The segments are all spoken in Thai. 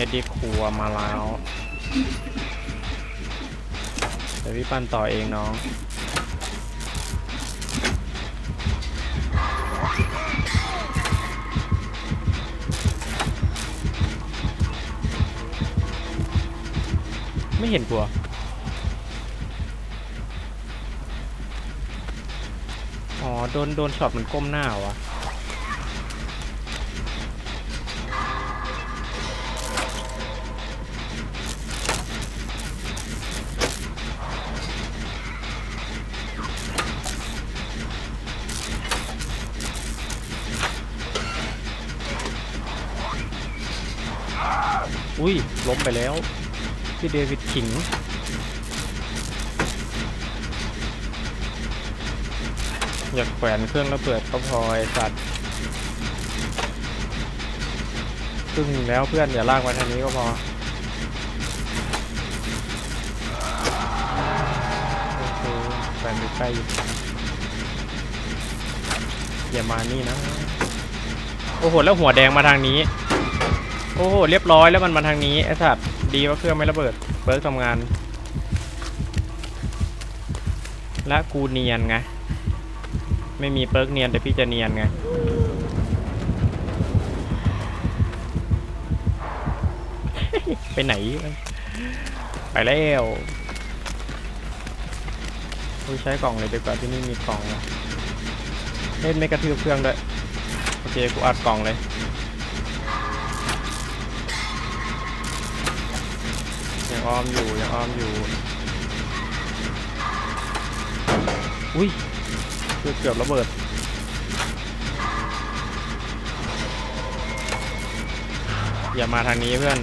ฮดดี้ครัวมาแล้วเดี๋ยวพี่ปั้นต่อเองน้องไม่เห็นกลัว อ๋อ โดน โดนช็อตมันก้มหน้าวะ อุ้ยล้มไปแล้ว พี่เดวิดขิง อยากแขวนเครื่องระเบิดก็พอไอสัตว์ครึ่งแล้วเพื่อนอย่าลากมาทางนี้ก็พอโอเคแขวนอยู่ใกล้อยู่อย่ามานี่นะ โอ้โห แล้วหัวแดงมาทางนี้ โอ้โหเรียบร้อยแล้วมันมาทางนี้ไอ้สัตว์ดีว่าเครื่องไม่ระเบิดเบิร์กทำงาน และกูเนียนไงไม่มีเปิร์กเนียนแต่พี่จะเนียนไงไปไหน ไปแล้วกูใช้กล่องเลยดีกว่าที่นี่มีกล่องเล่นไม่กระทืบเครื่องด้วยโอเคกูอัดกล่องเลย ยังอ้อมอยู่ยังอ้อมอยู่ อุ้ยเกือบเกือบระเบิดอย่ามาทางนี้เพื่อน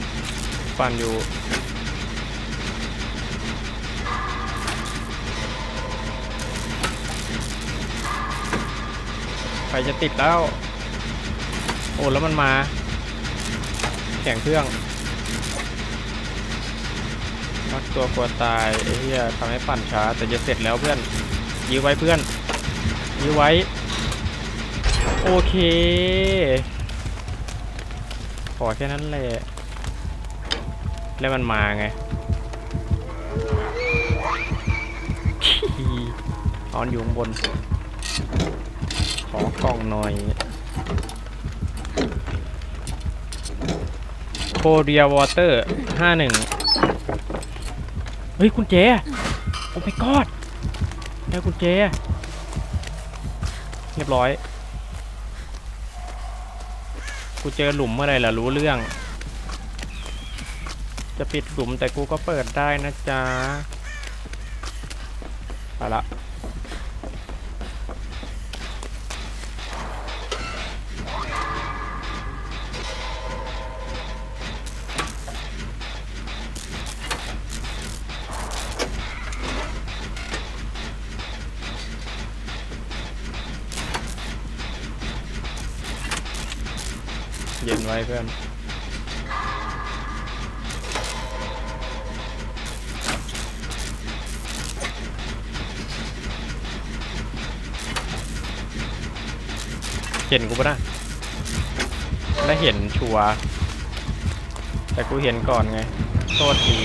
ปั่นอยู่ไฟจะติดแล้ว โอ้แล้วมันมา แข่งเครื่อง มักตัวกลัวตายไอ้เหี้ยทำให้ปั่นช้า แต่จะเสร็จแล้วเพื่อนยื้อไว้เพื่อนยื้อไว้ โอเคขอแค่นั้นแหละ แล้วมันมาไงออนอยู่ข้างบน ขอกล่องหน่อยโคเรียวอเตอร์ห้าหนึ่ง เฮ้ยคุณเจโอ้ my god ได้กุญแจเรียบร้อย กูเจอหลุมเมื่อไหรล่ะรู้เรื่อง จะปิดหลุมแต่กูก็เปิดได้นะจ๊ะไปละ เย็นไว้เพื่อนเห็นกูปะนะได้เห็นชัวแต่กูเห็นก่อนไง โทษที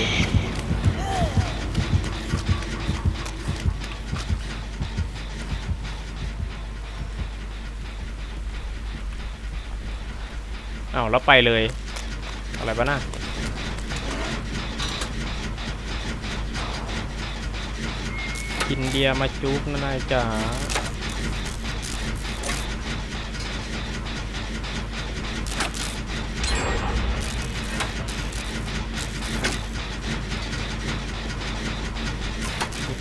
อ้าวแล้วไปเลย อะไรบ้าน่ะอินเดียมาจุกนะนายจ๋า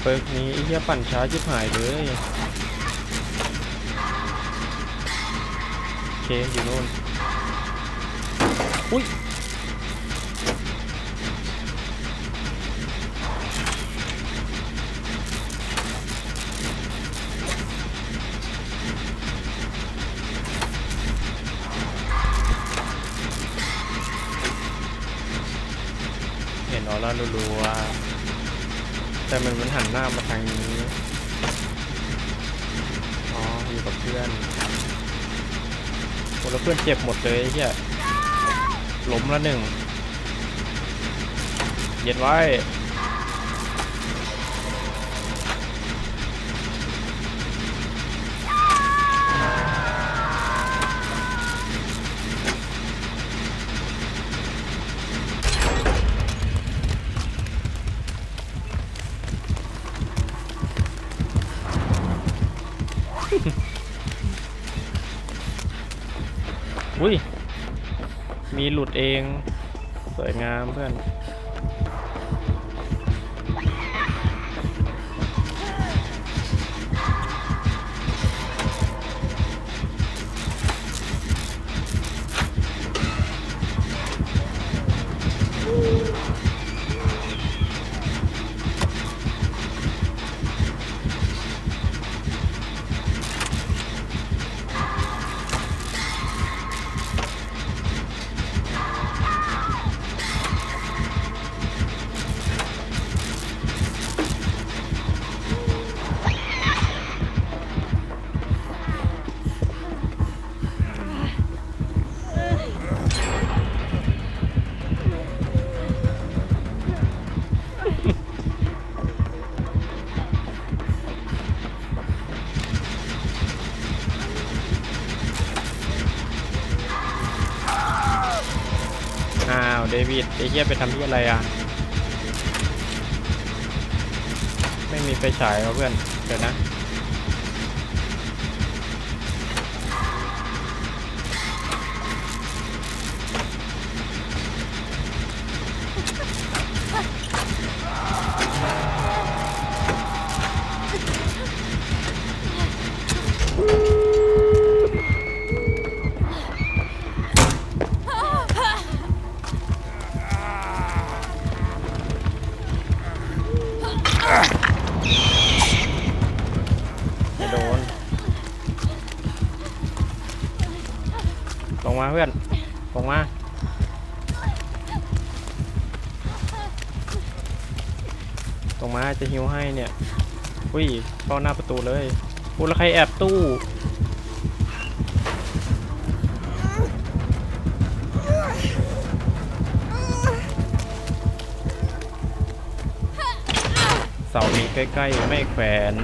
เปิร์กนี้เหี้ยปั่นช้าชิบหายเลยโอเคอยู่โน่น อุ้ยเห็นออร่ารัวๆแต่มันมันหันหน้ามาทางนี้ อ๋อ อยู่กับเพื่อนโอ้แล้วเพื่อนเจ็บหมดเลยเฮีย ล้มละหนึ่ง เย็นไว้ อุ้ย มีหลุดเอง สวยงามเพื่อน วิดไอ้เหี้ยไปทำที่อะไรอะ ไม่มีไฟฉายเพื่อน เดี๋ยวนะ มาเพื่อนลงมาตรงมาจะฮิวให้เนี่ยอุ้ยเข้าหน้าประตูเลยอุ้ยแล้วใครแอบตู้ เสามีใกล้ๆ ไม่แขวน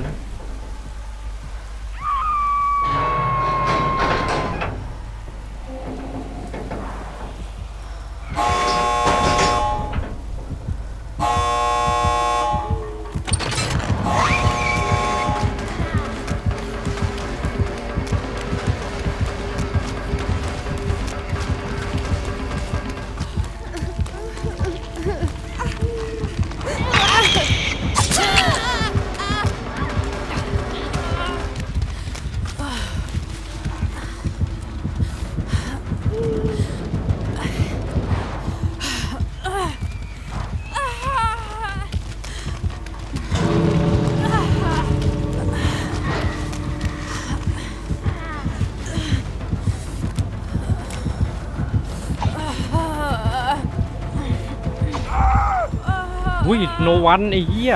อุ้ยโนวันไอ้เหี้ย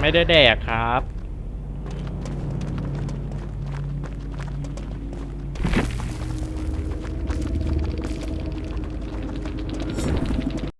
ไม่ได้แดกครับ